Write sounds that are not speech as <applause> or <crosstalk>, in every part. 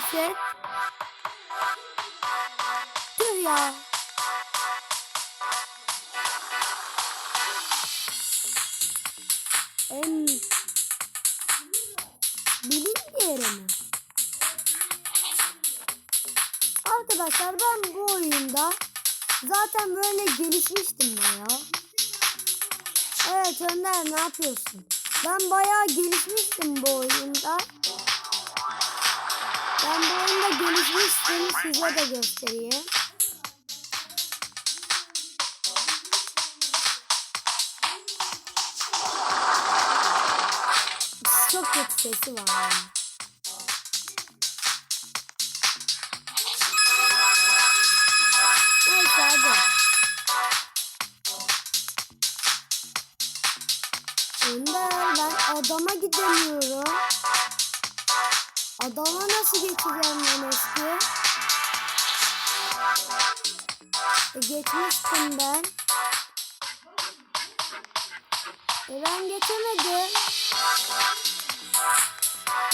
reset. Tüh ya. En bilim yeri mi? Arkadaşlar ben bu oyunda zaten böyle gelişmiştim baya. Evet Önder ne yapıyorsun? Ben bayağı gelişmiştim bu oyunda. Ben bu oyunda gelişmiştim. Size de göstereyim. Çok kötü sesi var. yani. Önder ben adama gidemiyorum. Adama nasıl geçeceğim ben eski? E, geçmiştim ben. E ben geçemedim.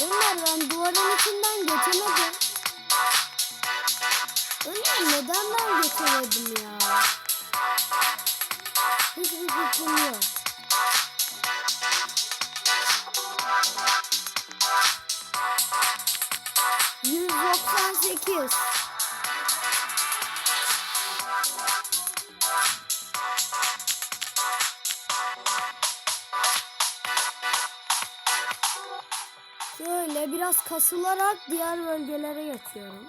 Ömer ben duvarın içinden geçemedim. Ömer neden ben geçemedim ya? Hiçbir fikrim yok. 8. Şöyle biraz kasılarak diğer bölgelere geçiyorum.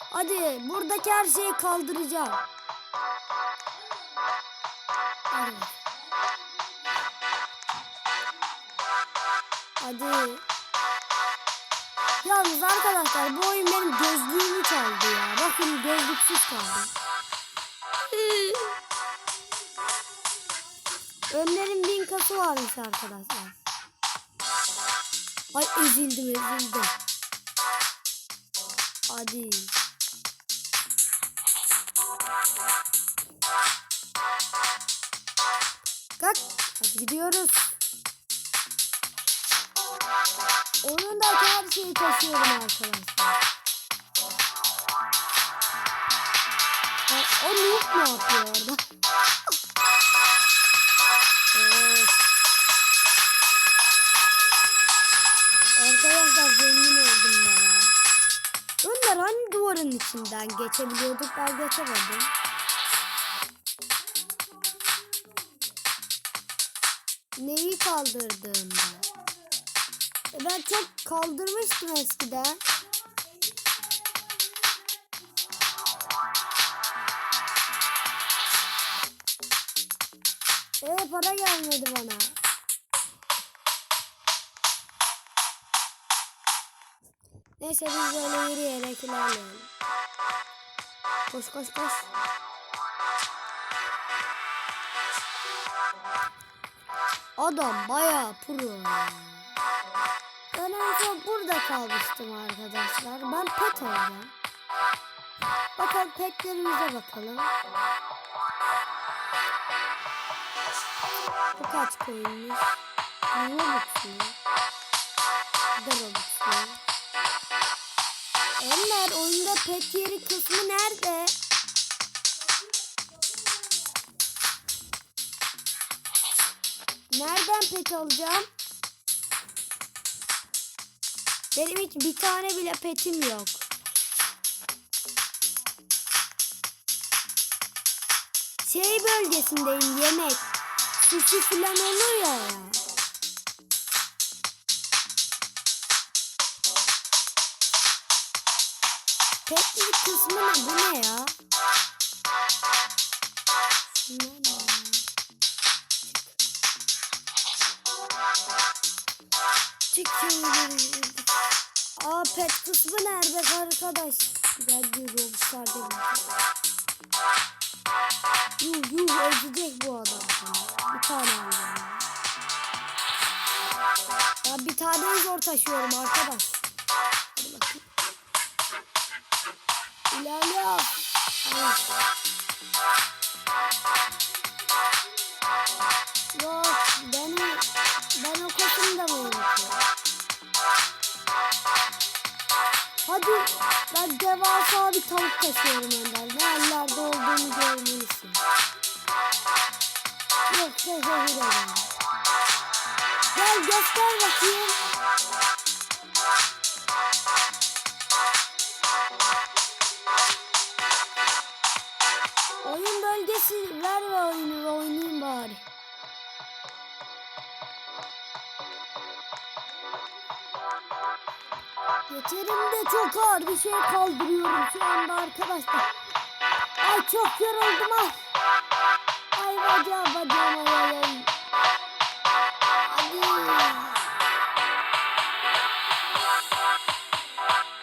Hadi buradaki her şeyi kaldıracağım. Hadi. Hadi. Yalnız arkadaşlar bu oyun benim gözlüğümü çaldı ya. Bakın gözlüksüz kaldım. Önlerin bin kası varmış arkadaşlar. Ay ezildim ezildim. Hadi. Kalk. Hadi gidiyoruz. Oyundaki her şeyi taşıyorum arkadaşlar. O noob ne yapıyor orada? Evet. Arkadaşlar zengin oldum ben. Önder hani duvarın içinden geçebiliyorduk ben geçemedim. Neyi kaldırdığımda? E ben çok kaldırmıştım eskiden. E para gelmedi bana. Neyse biz böyle yürüyerek ilerleyelim. Koş koş koş. Adam bayağı pro. Ya. Ben en son burada kalmıştım arkadaşlar. Ben pet alacağım. Bakalım petlerimize bakalım. Bu kaç koymuş? Bir de Robux mu? Ömer oyunda pet yeri kısmı nerede? Nereden pet alacağım? Benim hiç bir tane bile petim yok. Şey bölgesindeyim yemek. Sushi falan olur ya. Petlik kısmı ne? Bu ne ya? Çık. Aa pet kısmı nerede arkadaş? Gel diyor Robuslar Yuh yuh ezecek bu adam. Bir tane alacağım. Ya bir tane zor taşıyorum arkadaş. Hadi bakayım. İlerliyor. Ay. Hadi ben devasa bir tavuk taşıyorum Önder. Nerelerde olduğunu görmelisin. Yok teşekkür ederim. Gel göster bakayım. Oyun bölgesi ver ve oyunu ve oynayayım bari. Yeterimde çok ağır bir şey kaldırıyorum şu anda arkadaşlar. Ay çok yoruldum ay. Ay bacağım bacağım ay ay.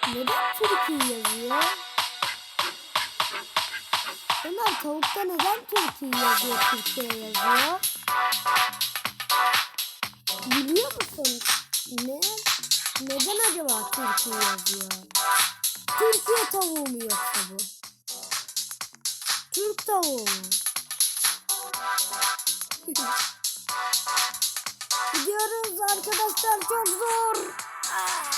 Neden Türkiye yazıyor? Ömer tavukta neden Türkiye yazıyor, Türkiye yazıyor? Biliyor musun? Ne? Neden acaba Türkiye yazıyor? Türkiye tavuğu mu yoksa bu? Türk tavuğu mu? <laughs> Gidiyoruz arkadaşlar çok zor. Ah.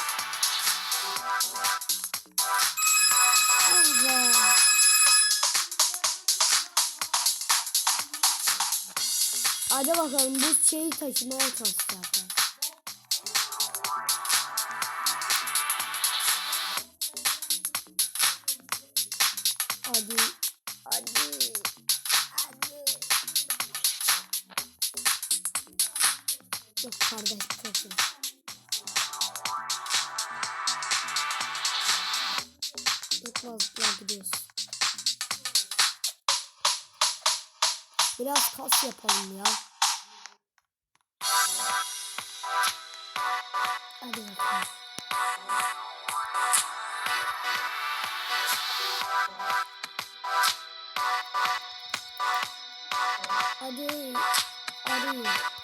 Hadi bakalım bu şeyi taşımaya çalışacağız. Hadi. Hadi. Hadi. Yok kardeş çok iyi. Yıkmazlıklar gidiyoruz. Biraz kas yapalım ya. Hadi bakalım. Hadi. Hadi.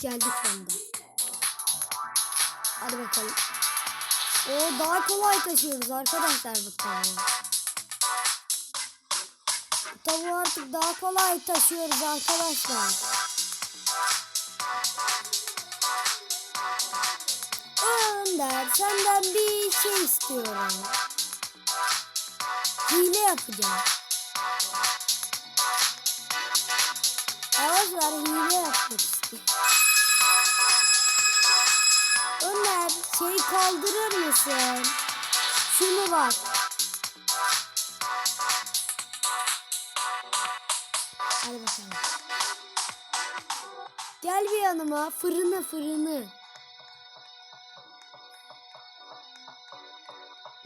Geldik sonunda. Hadi bakalım. O daha kolay taşıyoruz arkadaşlar bu tavuğu. Tavuğu artık daha kolay taşıyoruz arkadaşlar. Önder senden bir şey istiyorum. Hile yapacağım. Yavaş ver hile yapmak şey kaldırır mısın? Şunu bak. Hadi bakalım. Gel bir yanıma fırını fırını.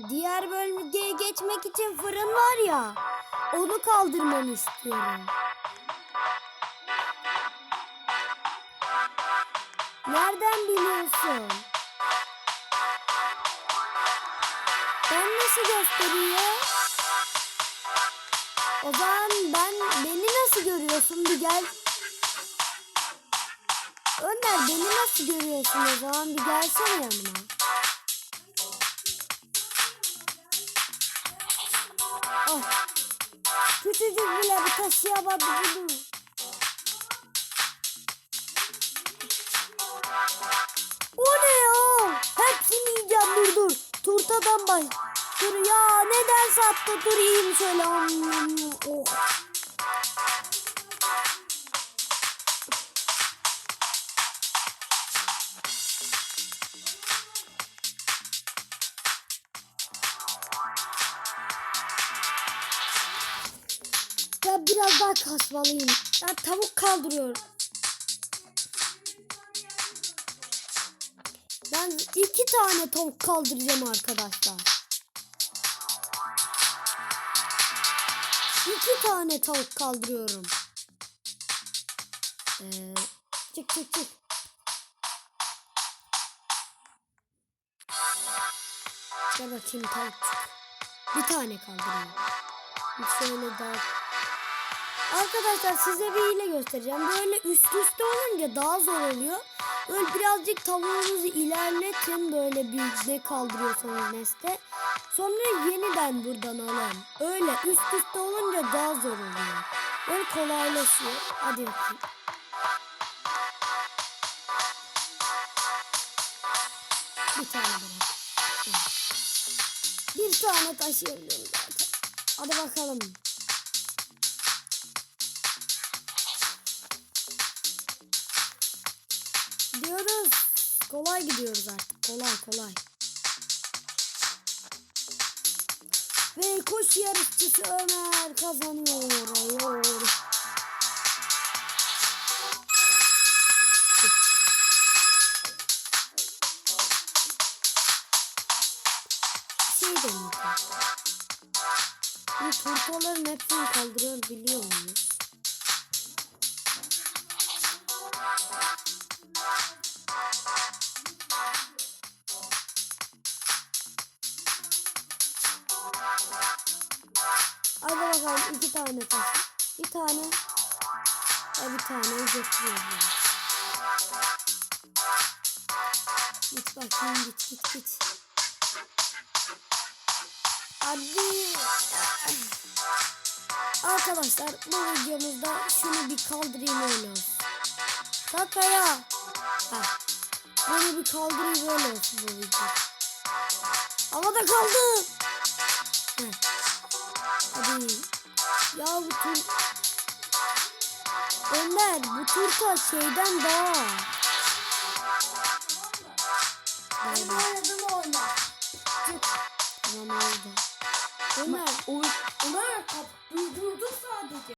Diğer bölgeye geçmek için fırın var ya. Onu kaldırmanı istiyorum. Nereden biliyorsun? Ben nasıl gösteriyor? O zaman ben beni nasıl görüyorsun bir gel. Önder beni nasıl görüyorsun o zaman bir gelsene yanıma. Oh. Küçücük bile bir taşıyamadı bunu. O ne dur. Turtadan baş. Dur ya neden sattı? Dur yiyeyim şöyle. Oh. Ya biraz daha kasmalıyım. Ben tavuk kaldırıyorum. İki tane tavuk kaldıracağım arkadaşlar. İki tane tavuk kaldırıyorum. Ee, çık çık çık. Gel bakayım tavuk. Bir tane kaldırıyorum. Bir Şöyle daha. Arkadaşlar size bir hile göstereceğim. Böyle üst üste olunca daha zor oluyor. Böyle birazcık tavuğunuzu ilerletin böyle bir ne kaldırıyorsanız neste. Sonra yeniden buradan alın. Öyle üst üste olunca daha zor oluyor. Böyle kolaylaşıyor. Hadi bakayım. Bir tane bırak. Bir tane taşıyabiliyorum zaten. Hadi bakalım. Gidiyoruz. Kolay gidiyoruz artık. Kolay kolay. Ve koş yarışçısı Ömer kazanıyor. Şey deneyeceğim. Bu turtaların hepsini kaldırıyor biliyor muyuz? Hadi bakalım iki tane taş. Bir tane. Ya bir tane getiriyorum. Git bakayım git git git. Hadi. Arkadaşlar bu videomuzda şunu bir kaldırayım öyle olsun. Kakaya. Ha. Bunu bir kaldırayım öyle olsun bu video. Havada kaldı. Heh. Hadi. Ya bu tur... Ömer bu turta şeyden daha. Bay. Oynadım oyna. Tamam oldu. Ömer kap durdurduk sadece.